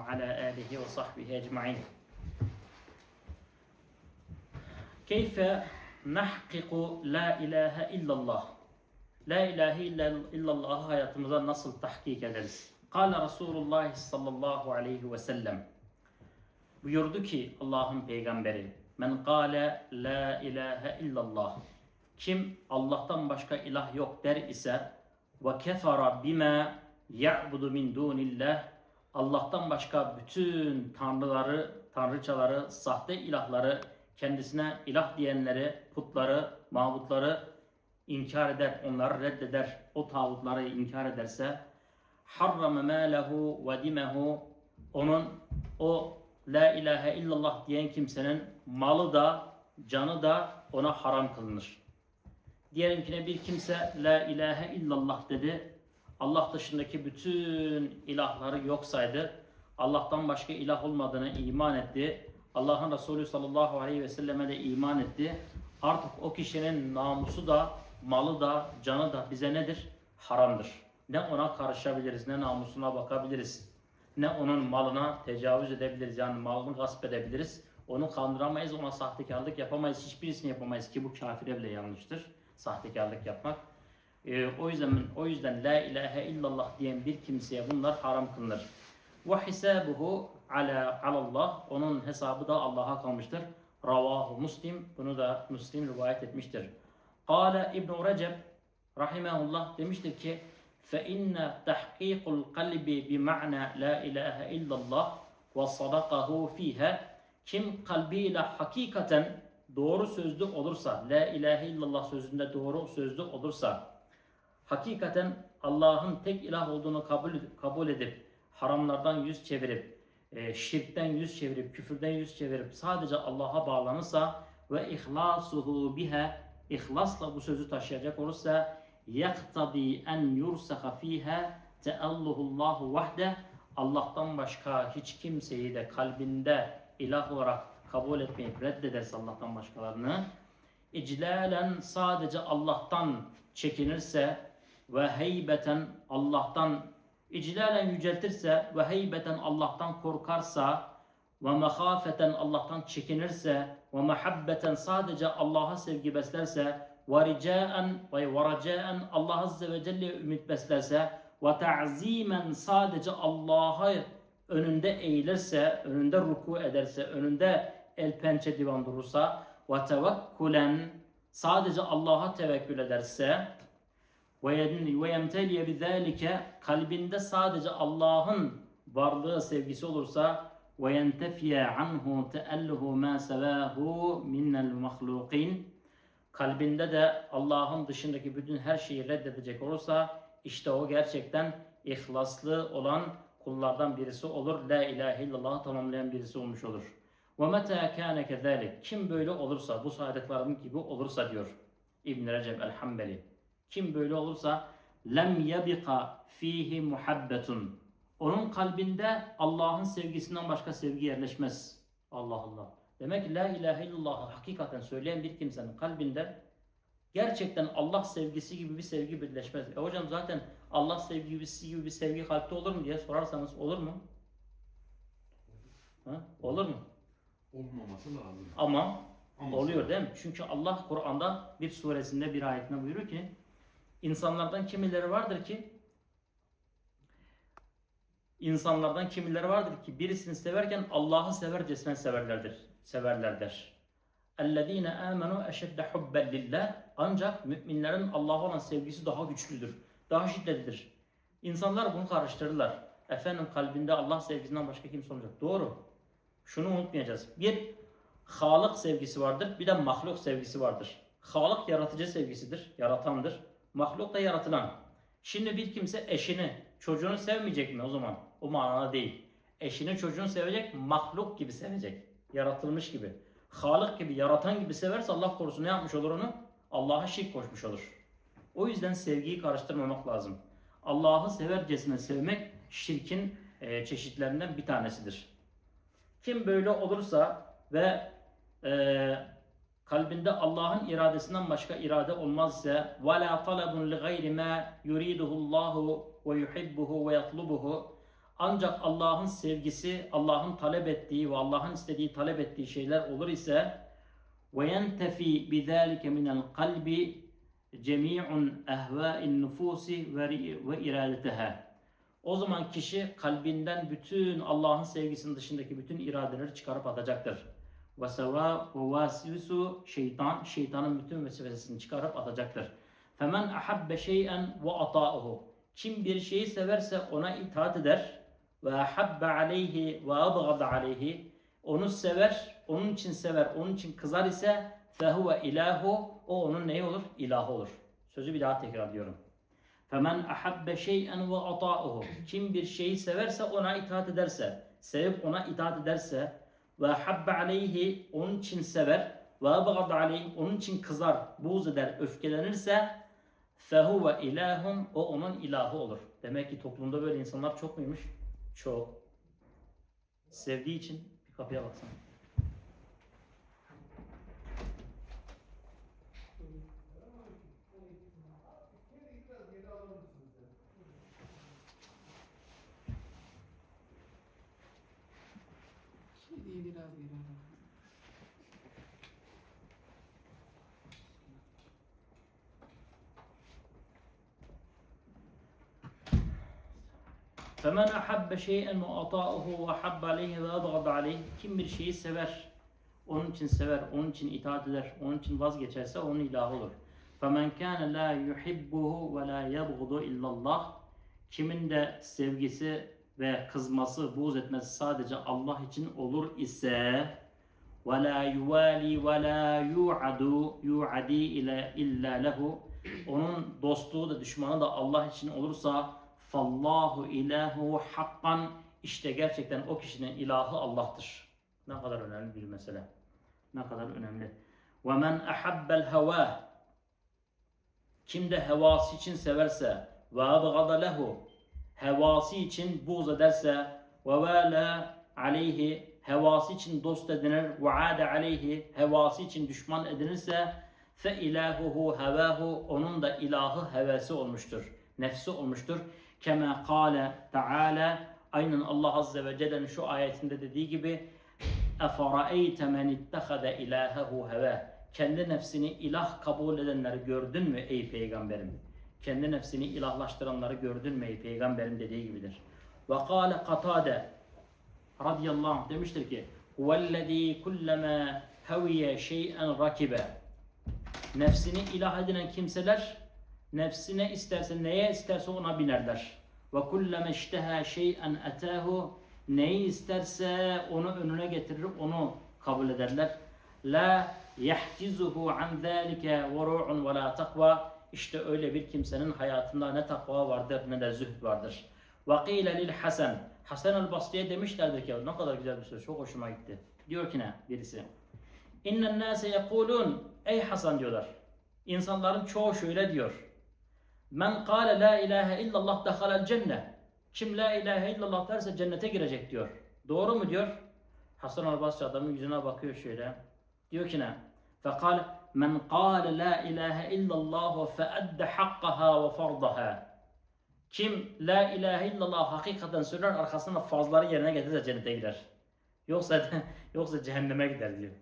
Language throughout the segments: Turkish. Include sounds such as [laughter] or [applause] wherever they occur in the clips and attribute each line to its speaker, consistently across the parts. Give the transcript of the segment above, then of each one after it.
Speaker 1: ve ala alihi ve sahbihi ecmain. Keyfe nahkiku la ilahe illallah. La ilahe illallah hayatımıza nasıl tahkik ederiz? Kale Resulullah sallallahu aleyhi ve sellem. Buyurdu ki Allah'ın peygamberi. Men kale la ilahe illallah. Kim Allah'tan başka ilah yok der ise ve kefara bima ya'budu min dunillah Allah'tan başka bütün tanrıları, tanrıçaları, sahte ilahları, kendisine ilah diyenleri, putları, mabutları inkar eder, onları reddeder, o tağutları inkar ederse harrame mâlehu ve dimehu onun o la ilahe illallah diyen kimsenin malı da canı da ona haram kılınır. Diyelim ki bir kimse la ilahe illallah dedi. Allah dışındaki bütün ilahları yok saydı. Allah'tan başka ilah olmadığını iman etti. Allah'ın Resulü sallallahu aleyhi ve selleme de iman etti. Artık o kişinin namusu da, malı da, canı da bize nedir? Haramdır. Ne ona karışabiliriz, ne namusuna bakabiliriz. Ne onun malına tecavüz edebiliriz, yani malını gasp edebiliriz. Onu kandıramayız, ona sahtekarlık yapamayız, hiçbirisini yapamayız ki bu kafire bile yanlıştır. Sahtekarlık yapmak. E, o yüzden o yüzden la ilahe illallah diyen bir kimseye bunlar haram kılınır. Ve hisabuhu ala alallah onun hesabı da Allah'a kalmıştır. Ravahu Muslim bunu da Müslim rivayet etmiştir. Kale İbn Recep rahimehullah demiştir ki fe inne tahkikul kalbi bi ma'na la ilahe illallah ve sadakahu fiha kim kalbiyle hakikaten doğru sözlü olursa la ilahe illallah sözünde doğru sözlü olursa hakikaten Allah'ın tek ilah olduğunu kabul, kabul edip, haramlardan yüz çevirip, e, şirkten yüz çevirip, küfürden yüz çevirip sadece Allah'a bağlanırsa ve ihlasuhu biha ihlasla bu sözü taşıyacak olursa yaktadi en yursaha fiha tealluhullahu vahde Allah'tan başka hiç kimseyi de kalbinde ilah olarak kabul etmeyip reddederse Allah'tan başkalarını iclalen sadece Allah'tan çekinirse ve heybeten Allah'tan iclalen yüceltirse ve heybeten Allah'tan korkarsa ve mehafeten Allah'tan çekinirse ve muhabbeten sadece Allah'a sevgi beslerse ve ricaen ve veracaen Allah Azze ve Celle ümit beslerse ve ta'zimen sadece Allah'a önünde eğilirse, önünde ruku ederse, önünde el pençe divan durursa ve tevekkulen sadece Allah'a tevekkül ederse ve yemteliye bizalike kalbinde sadece Allah'ın varlığı sevgisi olursa ve yentefiye anhu tealluhu ma sevahu minel mahlukin kalbinde de Allah'ın dışındaki bütün her şeyi reddedecek olursa işte o gerçekten ihlaslı olan kullardan birisi olur. La ilahe illallah tamamlayan birisi olmuş olur. Ve meta kezâlik. Kim böyle olursa, bu saydıklarım gibi olursa diyor İbn Recep el-Hanbeli. Kim böyle olursa lem yabika fihi muhabbetun. Onun kalbinde Allah'ın sevgisinden başka sevgi yerleşmez. Allah Allah. Demek ki la ilahe illallah hakikaten söyleyen bir kimsenin kalbinde gerçekten Allah sevgisi gibi bir sevgi birleşmez. E hocam zaten Allah sevgisi gibi bir sevgi kalpte olur mu diye sorarsanız olur mu? Ha? Olur mu?
Speaker 2: Olmaması lazım.
Speaker 1: Ama
Speaker 2: Ama
Speaker 1: oluyor değil mi? Çünkü Allah Kur'an'da bir suresinde bir ayetinde buyuruyor ki insanlardan kimileri vardır ki insanlardan kimileri vardır ki birisini severken Allah'ı severcesine severlerdir. Severlerdir. اَلَّذ۪ينَ آمَنُوا اَشَدَّ حُبَّا لِلّٰهِ Ancak müminlerin Allah'a olan sevgisi daha güçlüdür. Daha şiddetlidir. İnsanlar bunu karıştırırlar. Efendim kalbinde Allah sevgisinden başka kimse olacak. Doğru. Şunu unutmayacağız. Bir, Halık sevgisi vardır. Bir de mahluk sevgisi vardır. Halık yaratıcı sevgisidir. Yaratandır. Mahluk da yaratılan. Şimdi bir kimse eşini, çocuğunu sevmeyecek mi o zaman? O manada değil. Eşini, çocuğunu sevecek, mahluk gibi sevecek. Yaratılmış gibi. Halık gibi, yaratan gibi severse Allah korusun ne yapmış olur onu? Allah'a şirk koşmuş olur. O yüzden sevgiyi karıştırmamak lazım. Allah'ı severcesine sevmek şirkin e, çeşitlerinden bir tanesidir. Kim böyle olursa ve e, kalbinde Allah'ın iradesinden başka irade olmaz ise وَلَا طَلَبٌ لِغَيْرِ مَا يُرِيدُهُ اللّٰهُ وَيُحِبُّهُ وَيَطْلُبُهُ ancak Allah'ın sevgisi, Allah'ın talep ettiği ve Allah'ın istediği talep ettiği şeyler olur ise ve yentefi bizalike minel kalbi cemi'un ehva'in nufusi ve ve iradeteha. O zaman kişi kalbinden bütün Allah'ın sevgisinin dışındaki bütün iradeleri çıkarıp atacaktır. Vasivisu şeytan, şeytanın bütün vesvesesini çıkarıp atacaktır. Ahabbe şey'en ve ata'uhu. Kim bir şeyi severse ona itaat eder. Aleyhi ve abgada aleyhi. Onu sever, onun için sever, onun için kızar ise fehuve ilahu. O onun neyi olur? İlahı olur. Sözü bir daha tekrar diyorum. Femen ahabbe şey'en ve ata'uhu. Kim bir şeyi severse ona itaat ederse, sevip ona itaat ederse ve habbe aleyhi onun için sever ve abgad aleyhi onun için kızar, buğz eder, öfkelenirse fehuve ilahum o onun ilahı olur. Demek ki toplumda böyle insanlar çok muymuş? Çok. Sevdiği için bir kapıya baksana.
Speaker 3: biraz geri alalım.
Speaker 1: فَمَنْ أَحَبَّ شَيْئًا وَأَطَاءُهُ وَحَبَّ عَلَيْهِ وَأَبْغَضَ عَلَيْهِ Kim bir şeyi sever, onun için sever, onun için itaat eder, onun için vazgeçerse onun ilahı olur. فَمَنْ كَانَ لَا يُحِبُّهُ وَلَا يَبْغُضُ إِلَّا اللّٰهِ Kimin de sevgisi ve kızması, buğz etmesi sadece Allah için olur ise وَلَا يُوَالِي وَلَا يُعَدُ يُعَدِي إِلَى إِلَّا لَهُ Onun dostluğu da düşmanı da Allah için olursa fallahu ilahu hakkan işte gerçekten o kişinin ilahı Allah'tır. Ne kadar önemli bir mesele. Ne kadar önemli. Ve men ahabbel heva kim de hevası için severse ve abgada lehu hevası için buğz ederse ve vela aleyhi hevası için dost edinir ve ade aleyhi hevası için düşman edinirse fe ilahuhu hevahu onun da ilahı hevesi olmuştur. Nefsi olmuştur. Kema kâle Teala aynen Allah Azze ve Celle'nin şu ayetinde dediği gibi اَفَرَأَيْتَ مَنِ اتَّخَذَ اِلَٰهَهُ هَوَى Kendi nefsini ilah kabul edenleri gördün mü ey peygamberim? Kendi nefsini ilahlaştıranları gördün mü ey peygamberim dediği gibidir. Ve kâle Katade radıyallahu anh demiştir ki huvellezî kullemâ heviye şey'en rakibe Nefsini ilah edinen kimseler nefsine isterse neye isterse ona binerler. Ve kulleme işteha şey'en etâhu neyi isterse onu önüne getirir, onu kabul ederler. La yahcizuhu an zâlike vuru'un ve la takva. İşte öyle bir kimsenin hayatında ne takva vardır ne de zühd vardır. Qîle lil Hasan. El Basri'ye demişlerdir ki ne kadar güzel bir söz, çok hoşuma gitti. Diyor ki ne birisi? İnnen nâse yekulun. Ey Hasan diyorlar. İnsanların çoğu şöyle diyor. Men kâle la ilahe illallah dehalel cennet. Kim la ilahe illallah derse cennete girecek diyor. Doğru mu diyor? Hasan al-Basri adamın yüzüne bakıyor şöyle. Diyor ki ne? Fekal men kâle la ilahe illallah fe edde hakkaha ve fardaha. Kim la ilahe illallah hakikaten söyler arkasında fazları yerine getirirse cennete girer. Yoksa [laughs] yoksa cehenneme gider diyor.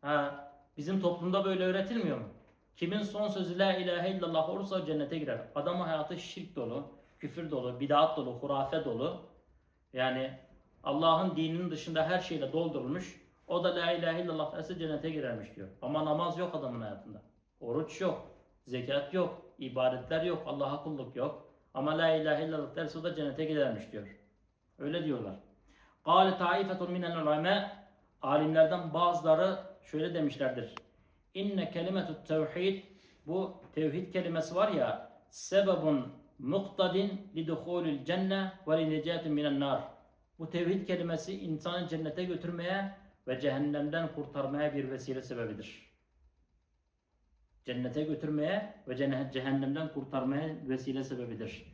Speaker 1: Ha, bizim toplumda böyle öğretilmiyor mu? Kimin son sözü la ilahe illallah olursa cennete girer. Adamın hayatı şirk dolu, küfür dolu, bidat dolu, hurafe dolu. Yani Allah'ın dininin dışında her şeyle doldurulmuş. O da la ilahe illallah derse cennete girermiş diyor. Ama namaz yok adamın hayatında. Oruç yok, zekat yok, ibadetler yok, Allah'a kulluk yok. Ama la ilahe illallah derse o da cennete gidermiş diyor. Öyle diyorlar. Kâle taifetun minel ulema Alimlerden bazıları şöyle demişlerdir. İnne kelimetut tevhid bu tevhid kelimesi var ya sebebun muktadin li duhulil cenne ve li necatin minen nar. Bu tevhid kelimesi insanı cennete götürmeye ve cehennemden kurtarmaya bir vesile sebebidir. Cennete götürmeye ve cehennemden kurtarmaya vesile sebebidir.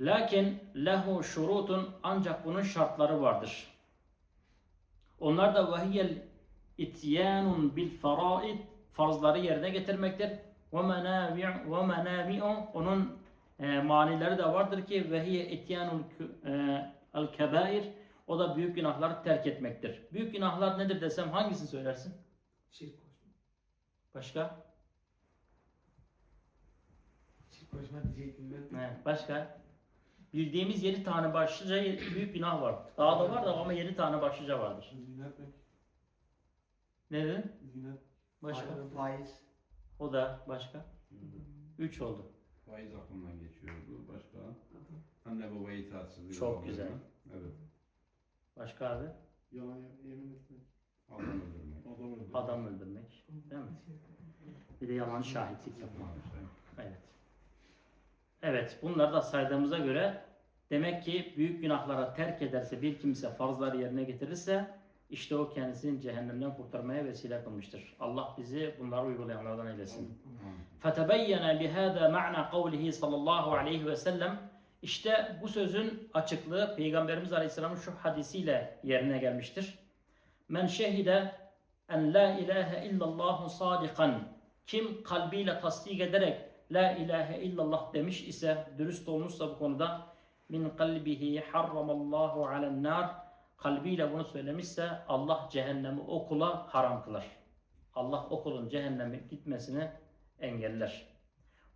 Speaker 1: Lakin lehu şurutun ancak bunun şartları vardır. Onlar da vahiyel ityanun bil faraid farzları yerine getirmektir. Ve menavi' ve menavi'u onun e, manileri de vardır ki ve hiye etyanul el kebair o da büyük günahları terk etmektir. Büyük günahlar nedir desem hangisini söylersin?
Speaker 3: Şirk koşma.
Speaker 1: Başka?
Speaker 3: Şirk koşma diyecektim ben.
Speaker 1: He, başka? Bildiğimiz 7 tane başlıca büyük günah var. Daha da var da ama 7 tane başlıca vardır.
Speaker 2: Zina etmek.
Speaker 1: Ne dedin?
Speaker 2: Zina.
Speaker 1: Başka?
Speaker 3: Faiz.
Speaker 1: O da başka. 3 oldu.
Speaker 2: Faiz aklımdan geçiyordu. Başka? Anne baba itaatsizliği.
Speaker 1: Çok güzel.
Speaker 2: Evet.
Speaker 1: Başka abi?
Speaker 4: Yalan yemin etmek.
Speaker 2: Adam öldürmek.
Speaker 4: Adam öldürmek.
Speaker 1: Adam öldürmek. Değil mi? Bir de yalan şahitlik yapmak.
Speaker 2: Maalesef.
Speaker 1: Evet. Evet, bunları da saydığımıza göre demek ki büyük günahlara terk ederse bir kimse farzları yerine getirirse işte o kendisini cehennemden kurtarmaya vesile kılmıştır. Allah bizi bunları uygulayanlardan eylesin. فَتَبَيَّنَ بِهَذَا مَعْنَى قَوْلِهِ sallallahu aleyhi ve sellem işte bu sözün açıklığı Peygamberimiz Aleyhisselam'ın şu hadisiyle yerine gelmiştir. Men şehide en la ilahe illallahu sadikan kim kalbiyle tasdik ederek la ilahe illallah demiş ise dürüst olmuşsa bu konuda min kalbihi harramallahu alen nar kalbiyle bunu söylemişse Allah cehennemi o kula haram kılar. Allah o kulun cehenneme gitmesini engeller.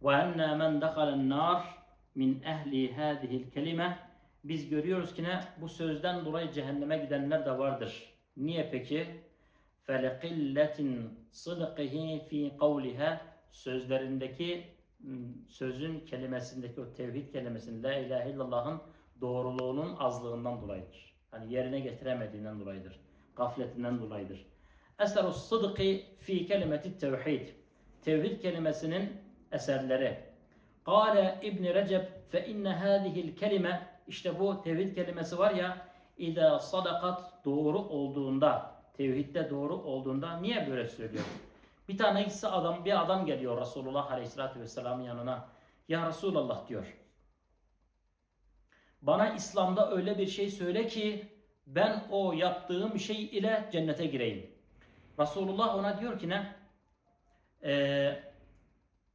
Speaker 1: Ve enne men dakalen nar min ehli hadihi'l kelime biz görüyoruz ki ne bu sözden dolayı cehenneme gidenler de vardır. Niye peki? Felekilletin sıdkihi fi kavliha sözlerindeki sözün kelimesindeki o tevhid kelimesinin la ilahe illallah'ın doğruluğunun azlığından dolayıdır. Hani yerine getiremediğinden dolayıdır. Gafletinden dolayıdır. Eseru sıdkı fi kelimeti tevhid. Tevhid kelimesinin eserleri, Kale İbn Recep fe inne hadihi'l kelime işte bu tevhid kelimesi var ya İza sadakat doğru olduğunda tevhidde doğru olduğunda niye böyle söylüyor? Bir tane ikisi adam bir adam geliyor Resulullah Aleyhisselatü Vesselam'ın yanına. Ya Resulallah diyor. Bana İslam'da öyle bir şey söyle ki ben o yaptığım şey ile cennete gireyim. Resulullah ona diyor ki ne? Ee,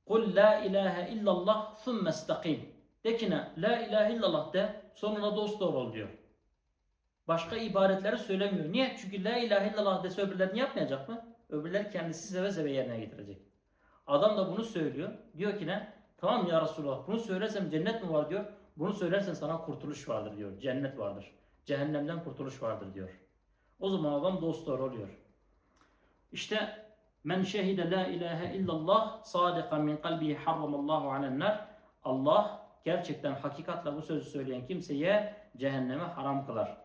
Speaker 1: Kul la ilahe illallah thumme istakim. De ki ne? La ilahe illallah de sonuna dost doğru ol diyor. Başka ibadetleri söylemiyor. Niye? Çünkü la ilahe illallah dese öbürlerini yapmayacak mı? Öbürleri kendisi seve seve yerine getirecek. Adam da bunu söylüyor. Diyor ki ne? Tamam ya Resulallah bunu söylersem cennet mi var diyor. Bunu söylersen sana kurtuluş vardır diyor. Cennet vardır. Cehennemden kurtuluş vardır diyor. O zaman adam dost doğru oluyor. İşte men şehide la ilahe illallah sadikan min kalbihi harramallahu alen nar. Allah gerçekten hakikatle bu sözü söyleyen kimseye cehenneme haram kılar.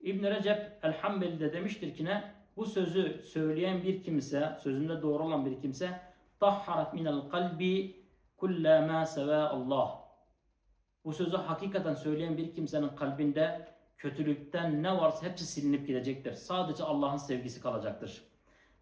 Speaker 1: İbn Recep el-Hanbeli de demiştir ki ne? Bu sözü söyleyen bir kimse, sözünde doğru olan bir kimse tahharat minel kalbi kulla ma seva Allah. Bu sözü hakikaten söyleyen bir kimsenin kalbinde kötülükten ne varsa hepsi silinip gidecektir. Sadece Allah'ın sevgisi kalacaktır.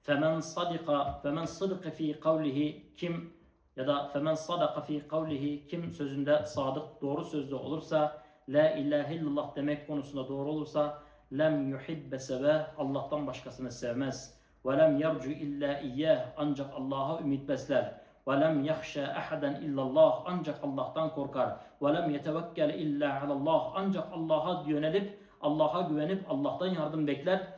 Speaker 1: Femen sadika femen sıdkı fi kavlihi kim ya da femen sadaka fi kavlihi kim sözünde sadık doğru sözlü olursa la ilahe illallah demek konusunda doğru olursa lem yuhibbe seve Allah'tan başkasını sevmez. Ve lem yercu illa iyyah ancak Allah'a ümit besler. Ve lem yahşa ahaden illallah ancak Allah'tan korkar. Ve lem yetevekkel illa alallah ancak Allah'a yönelip Allah'a güvenip Allah'tan yardım bekler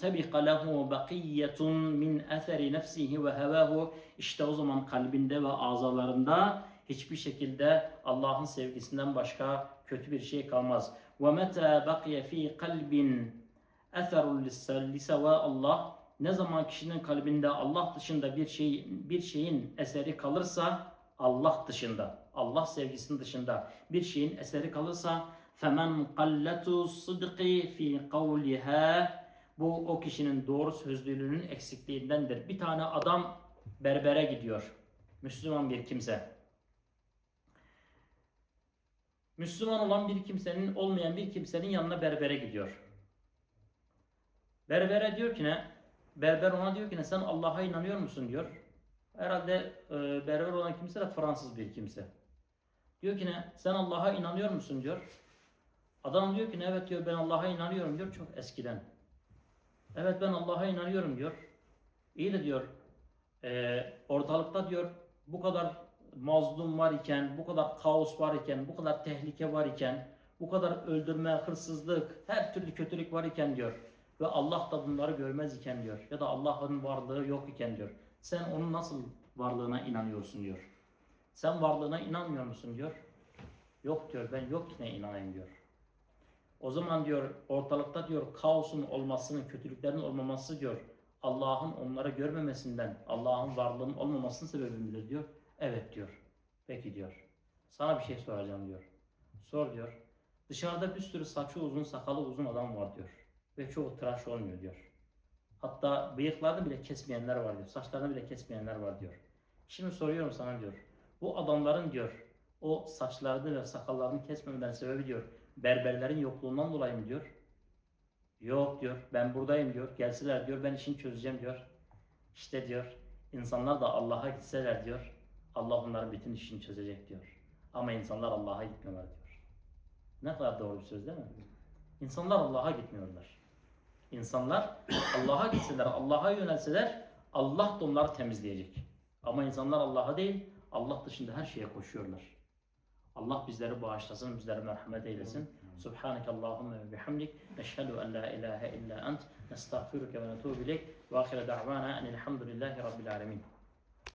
Speaker 1: tebiqa lehu bakiyetun min eseri nefsihi ve hevahu işte o zaman kalbinde ve azalarında hiçbir şekilde Allah'ın sevgisinden başka kötü bir şey kalmaz. Meta baqiye fi kalbin eserun liseva Allah ne zaman kişinin kalbinde Allah dışında bir şey bir şeyin eseri kalırsa Allah dışında Allah sevgisinin dışında bir şeyin eseri kalırsa femen qalletu sıdqi fi kavliha bu o kişinin doğru sözlülüğünün eksikliğindendir. Bir tane adam berbere gidiyor. Müslüman bir kimse. Müslüman olan bir kimsenin olmayan bir kimsenin yanına berbere gidiyor. Berbere diyor ki ne? Berber ona diyor ki ne? Sen Allah'a inanıyor musun diyor. Herhalde e, berber olan kimse de Fransız bir kimse. Diyor ki ne? Sen Allah'a inanıyor musun diyor. Adam diyor ki ne? Evet diyor ben Allah'a inanıyorum diyor çok eskiden. Evet ben Allah'a inanıyorum diyor. İyi de diyor e, ortalıkta diyor bu kadar mazlum var iken, bu kadar kaos var iken, bu kadar tehlike var iken, bu kadar öldürme, hırsızlık, her türlü kötülük var iken diyor. Ve Allah da bunları görmez iken diyor. Ya da Allah'ın varlığı yok iken diyor. Sen onun nasıl varlığına inanıyorsun diyor. Sen varlığına inanmıyor musun diyor. Yok diyor ben yok yine inanayım diyor. O zaman diyor ortalıkta diyor kaosun olmasının, kötülüklerin olmaması diyor. Allah'ın onları görmemesinden, Allah'ın varlığının olmamasının sebebi midir diyor. Evet diyor. Peki diyor. Sana bir şey soracağım diyor. Sor diyor. Dışarıda bir sürü saçı uzun, sakalı uzun adam var diyor. Ve çoğu tıraş olmuyor diyor. Hatta bıyıklarını bile kesmeyenler var diyor. Saçlarını bile kesmeyenler var diyor. Şimdi soruyorum sana diyor. Bu adamların diyor o saçlarını ve sakallarını kesmemelerinin sebebi diyor. Berberlerin yokluğundan dolayı mı diyor. Yok diyor. Ben buradayım diyor. Gelseler diyor ben işini çözeceğim diyor. İşte diyor insanlar da Allah'a gitseler diyor. Allah onların bütün işini çözecek diyor. Ama insanlar Allah'a gitmiyorlar diyor. Ne kadar doğru bir söz değil mi? İnsanlar Allah'a gitmiyorlar. İnsanlar Allah'a gitseler, Allah'a yönelseler Allah da onları temizleyecek. Ama insanlar Allah'a değil, Allah dışında her şeye koşuyorlar. Allah bizleri bağışlasın, bizlere merhamet eylesin. Subhaneke Allahümme ve bihamdik. Neşhedü en la ilahe illa ent. Nestağfiruke ve netubu ileyk. Ve ahire da'vana enilhamdülillahi rabbil alemin.